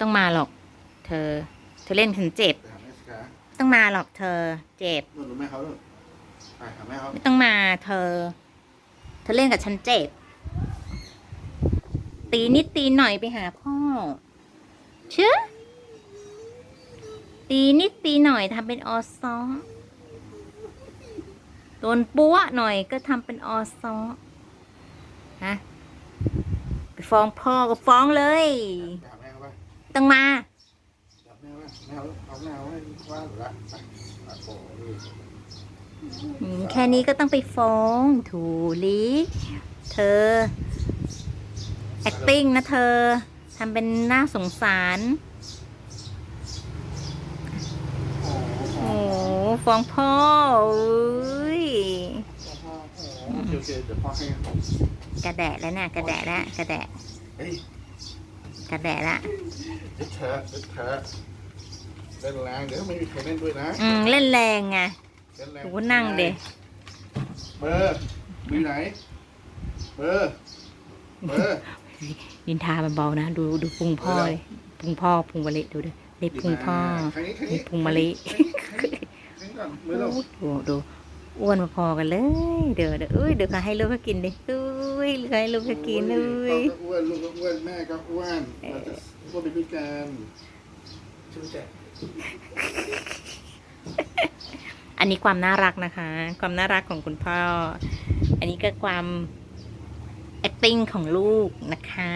ต้องมาหรอก เธอ เธอเล่นฉันเจ็บ ไปหาแม่สิคะต้องมาหรอกเธอ เจ็บ นู่นดูแม่เขาด้วยไปหาแม่เขาไม่ต้องมาเธอ เธอเล่นกับฉันเจ็บ ตีนิดตีหน่อยไปหาพ่อ เชื่อ ตีนิดตีหน่อยทำเป็นออซอโดนปัวหน่อยก็ทำเป็นออซอฮะไปฟ้องพ่อก็ฟ้องเลยไปหาแม่เขาไป ต้องมาจับแม่ว่าแม่เขาเอาแม่เขาให้ว่าหรือละไปโอ้โหอืมแค่นี้ก็ต้องไปฟ้องถูลิเธอ acting นะเธอทำเป็นน่าสงสาร โอ้โหโอ้ฟ้องพ่ออุ้ยโอเคโอเคเดี๋ยวพ่อให้กระแดะแล้วเนี่ยกระแดะแล้วกระแดะ เฮ้ย กระแดะละเด็ดเธอะเด็ดเธอะเล่นแรงเดี๋ยวไม่มีใครเล่นด้วยนะอืมเล่นแรงไงเล่นแรงดูนั่งเดเบอร์อยู่ไหน เบอร์เบอร์นินทาเบาๆนะ ดูดูพุงพ่อเลยพุงพ่อพุงมะลิดูดิเล็บพุงพ่อครั้งนี้ครั้งนี่นี้พุงมะลิครั้งนี้ครั้งนี้ก่อนมือเราดูดู อ้วนมาพอกันเลย เดี๋ยวเดี๋ยวอุ้ยเดี๋ยวเขาให้ลูกเขากินดิอุ้ยเขาให้ลูกเขากินอุ้พ่อยก็อ้วนลูกก็อ้วนแม่ก็อ้วนเราจะอ้วนไปด้วยกันช่วยแจกอันนี้ความน่ารักนะคะ ความน่ารักของคุณพ่อ อันนี้ก็ความ acting ของลูกนะคะ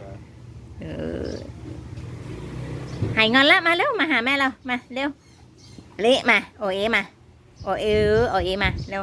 ครับเออหายงอนแล้วมาเร็วมาหาแม่เรามาเร็วเละมาโอเอมาโอเอโอเอมาเร็ว